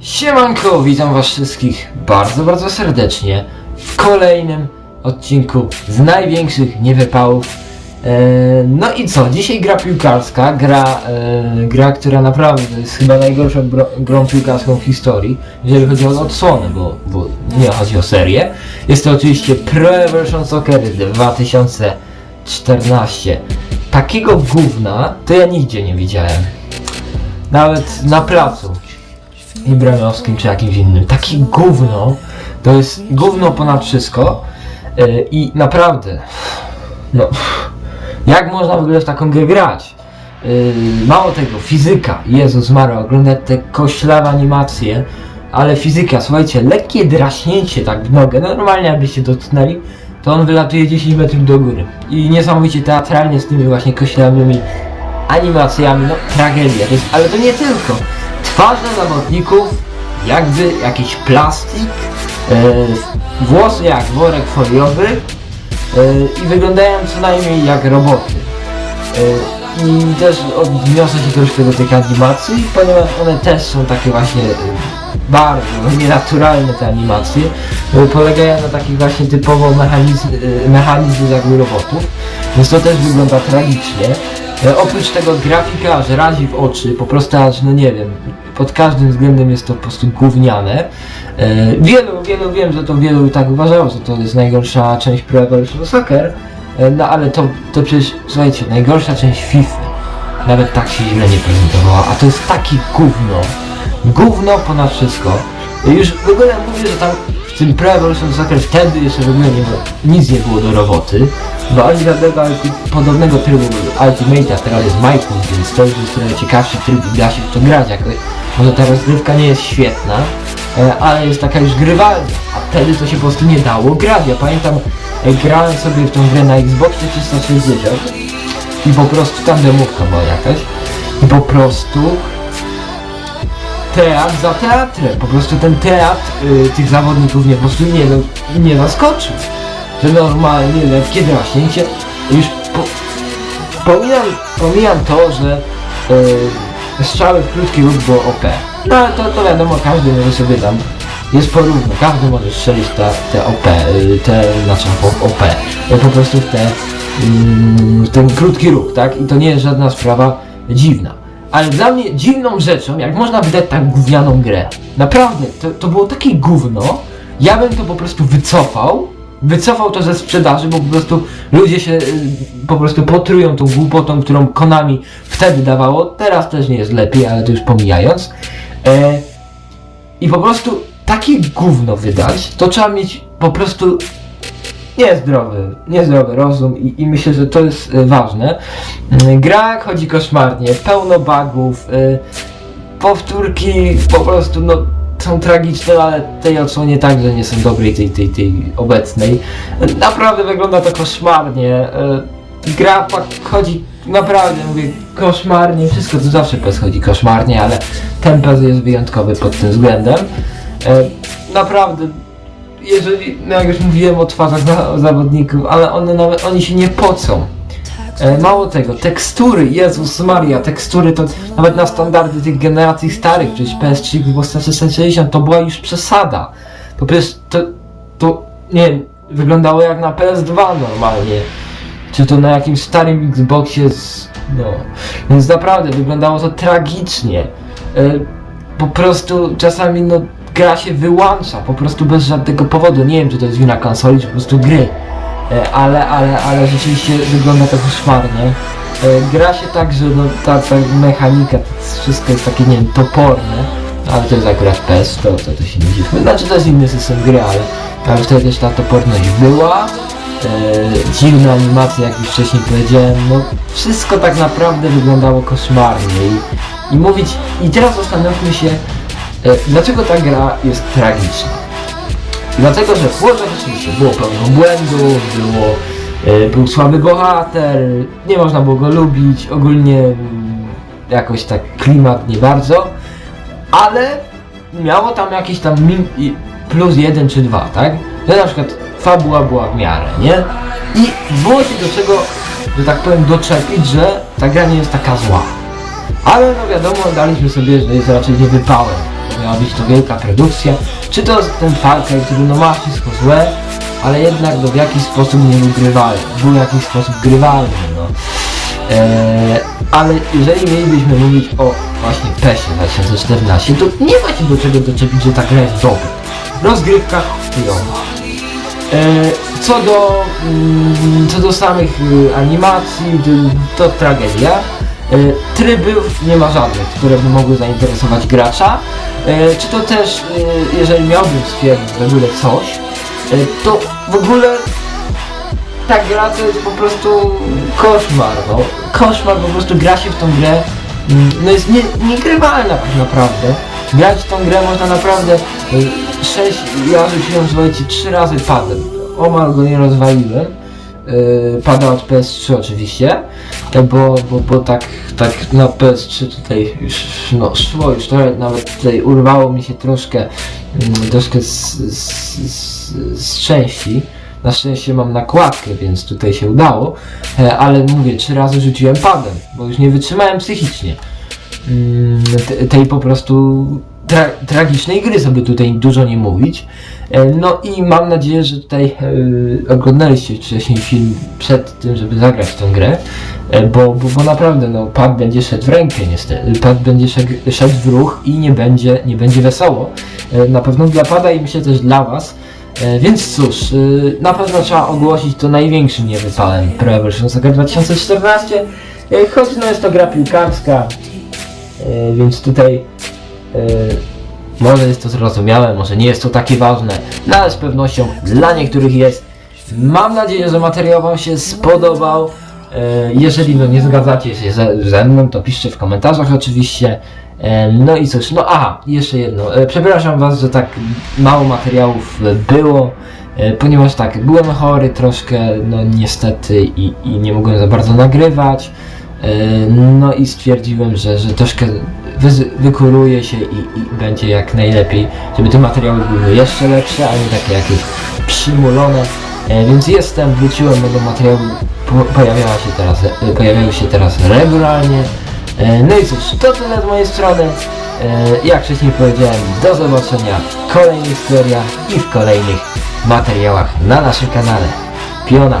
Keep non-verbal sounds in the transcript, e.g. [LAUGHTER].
Siemanko, witam was wszystkich bardzo, bardzo serdecznie w kolejnym odcinku z największych niewypałów. E, no i co, dzisiaj gra piłkarska, gra, e, gra, która naprawdę jest chyba najgorszą grą piłkarską w historii, jeżeli chodzi o odsłonę, bo, bo nie chodzi o serię. Jest to oczywiście Pro Evolution Soccer 2014. Takiego gówna to ja nigdzie nie widziałem. Nawet na placu Ibramowskim czy jakimś innym. Takie gówno, to jest gówno ponad wszystko yy, i naprawdę, no, jak można w ogóle w taką grę grać? Yy, mało tego, fizyka, Jezus Maro, oglądać te koślawe animacje, ale fizyka, słuchajcie, lekkie draśnięcie tak w nogę, no normalnie jakbyście dotknęli, to on wylatuje 10 metrów do góry. I niesamowicie teatralnie z tymi właśnie koślawymi animacjami, no tragedia, to jest, ale to nie tylko. Twarze zawodników, jakby jakiś plastik, e, włosy jak worek foliowy e, i wyglądają co najmniej jak roboty. E, I też odniosę się troszkę do tych animacji, ponieważ one też są takie właśnie e, bardzo [LAUGHS] nienaturalne te animacje, polegają na takich właśnie typowo mechanizm, mechanizmach jakby robotów, więc to też wygląda tragicznie. E, oprócz tego grafika aż razi w oczy, po prostu aż, no nie wiem, pod każdym względem jest to po prostu gówniane. E, wielu, wielu, wiem, że to wielu tak uważało, że to jest najgorsza część Pro Evolution Soccer, e, no ale to, to przecież, słuchajcie, najgorsza część FIFA nawet tak się źle nie prezentowała, a to jest taki gówno, gówno ponad wszystko. Już w ogóle mówię, że tam tym Evolution Soccer wtedy jeszcze w ogóle nie było, nic nie było do roboty, bo oni żadnego podobnego trybu Ultimate, a teraz jest Michael, więc to już jest trochę ciekawszy tryb i da się w to grać jakoś. Może ta rozgrywka nie jest świetna, e, ale jest taka już grywalna, a wtedy to się po prostu nie dało grać. Ja pamiętam, grałem sobie w tą grę na Xboxie 360 i po prostu tam demówka była jakaś i po prostu teatr za teatrem. Po prostu ten teatr y, tych zawodników mnie po prostu nie, no, nie zaskoczył. Że normalnie lekkie draśnięcie. Już po, pomijam, pomijam to, że y, strzały w krótki ruch było OP. No ale to, to wiadomo, każdy może sobie tam jest porówno, każdy może strzelić te, te OP, y, te, znaczy OP, y, po prostu w te, mm, ten krótki ruch, tak? I to nie jest żadna sprawa dziwna. Ale dla mnie dziwną rzeczą, jak można wydać tak gównianą grę. Naprawdę, to, to było takie gówno, ja bym to po prostu wycofał, wycofał to ze sprzedaży, bo po prostu ludzie się y, po prostu potrują tą głupotą, którą Konami wtedy dawało, teraz też nie jest lepiej, ale to już pomijając. E, I po prostu takie gówno wydać, to trzeba mieć po prostu niezdrowy, niezdrowy rozum i, i myślę, że to jest y, ważne. Y, gra chodzi koszmarnie, pełno bugów, y, powtórki po prostu no są tragiczne, ale tej odsłonie także nie są dobrej, tej, tej, tej obecnej. Naprawdę wygląda to koszmarnie. y, Gra chodzi naprawdę, mówię, koszmarnie, wszystko to zawsze PES chodzi koszmarnie, ale ten PES jest wyjątkowy pod tym względem. Naprawdę jeżeli, no jak już mówiłem o twarzach za, zawodników, ale one nawet, oni się nie pocą. E, mało tego, tekstury, Jezus Maria, tekstury to nawet na standardy tych generacji starych, przecież PS3 Xbox 360 to była już przesada. To przecież to, to nie wiem, wyglądało jak na PS2 normalnie. Czy to na jakimś starym Xboxie z, no, więc naprawdę wyglądało to tragicznie. E, po prostu czasami no gra się wyłącza, po prostu bez żadnego powodu. Nie wiem czy to jest wina konsoli, czy po prostu gry. E, ale, ale, ale rzeczywiście wygląda to koszmarnie. E, gra się tak, że no, ta, ta mechanika, wszystko jest takie, nie wiem, toporne. Ale to jest akurat PES, to, to, to się nie dziwmy. Znaczy to jest inny system gry, ale, ale wtedy też ta toporność była. E, dziwne animacje, jak już wcześniej powiedziałem, no wszystko tak naprawdę wyglądało koszmarnie i, i mówić, i teraz zastanówmy się, dlaczego ta gra jest tragiczna. Dlatego, że w rzeczywiście było pełno błędów, było, e, był słaby bohater, nie można było go lubić, ogólnie mm, jakoś tak klimat nie bardzo, ale miało tam jakieś tam plus jeden czy dwa, tak? Że na przykład fabuła była w miarę, nie? I było się do czego, że tak powiem, doczepić, że ta gra nie jest taka zła. Ale no wiadomo, daliśmy sobie, że jest raczej nie wypałem. Miała być to wielka produkcja, czy to ten Far Cry, który no ma wszystko złe, ale jednak no, w jakiś sposób nie był grywalny, był w jakiś sposób grywalny, no. Eee, ale jeżeli mielibyśmy mówić o właśnie PESie 2014, to nie ma się do czego doczepić, że ta gra jest dobra. Rozgrywka chujowa. Eee, co do, mm, co do samych y, animacji, to, to tragedia. Eee, trybów nie ma żadnych, które by mogły zainteresować gracza. Eee, czy to też, y, jeżeli miałbym stwierdzić w ogóle coś, y, to w ogóle ta gra to jest po prostu koszmar, no. Koszmar, po prostu gra się w tą grę, mm, no jest nie, niegrywalna tak naprawdę. Grać w tą grę można naprawdę y, sześć, ja rzuciłem słuchajcie trzy razy padem. Omal go nie rozwaliłem. Yy, pada od PS3 oczywiście, bo, bo, bo tak, tak na PS3 tutaj już no, szło już trochę, nawet tutaj urwało mi się troszkę, mm, troszkę z, z, z, z części. Na szczęście mam nakładkę, więc tutaj się udało, e, ale mówię, trzy razy rzuciłem padem, bo już nie wytrzymałem psychicznie mm, te- tej po prostu tra tragicznej gry, sobie tutaj dużo nie mówić. E, No i mam nadzieję, że tutaj e, oglądaliście wcześniej film przed tym, żeby zagrać tę grę, e, bo, bo, bo naprawdę no, pad będzie szedł w rękę niestety, pad będzie szedł, w ruch i nie będzie, nie będzie wesoło. E, Na pewno dla pada i myślę też dla Was. Więc cóż, na pewno trzeba ogłosić to największym niewypałem Pro Evolution Soccer 2014, e, choć no jest to gra piłkarska, więc tutaj może jest to zrozumiałe, może nie jest to takie ważne, no ale z pewnością dla niektórych jest. Mam nadzieję, że materiał Wam się spodobał. E, Jeżeli no nie zgadzacie się ze, ze mną, to piszcie w komentarzach oczywiście. E, No i cóż, no aha, jeszcze jedno. E, Przepraszam Was, że tak mało materiałów e, było, e, ponieważ tak, byłem chory troszkę, no niestety i, i nie mogłem za bardzo nagrywać. E, No i stwierdziłem, że, że troszkę wy, wykuruję się i, i będzie jak najlepiej, żeby te materiały były jeszcze lepsze, a nie takie jakieś przymulone. E, Więc jestem, wróciłem, będą materiały po, pojawiały się teraz, e, pojawiają się teraz regularnie. E, No i cóż, to tyle z mojej strony. E, Jak wcześniej powiedziałem, do zobaczenia w kolejnych seriach i w kolejnych materiałach na naszym kanale. Piona!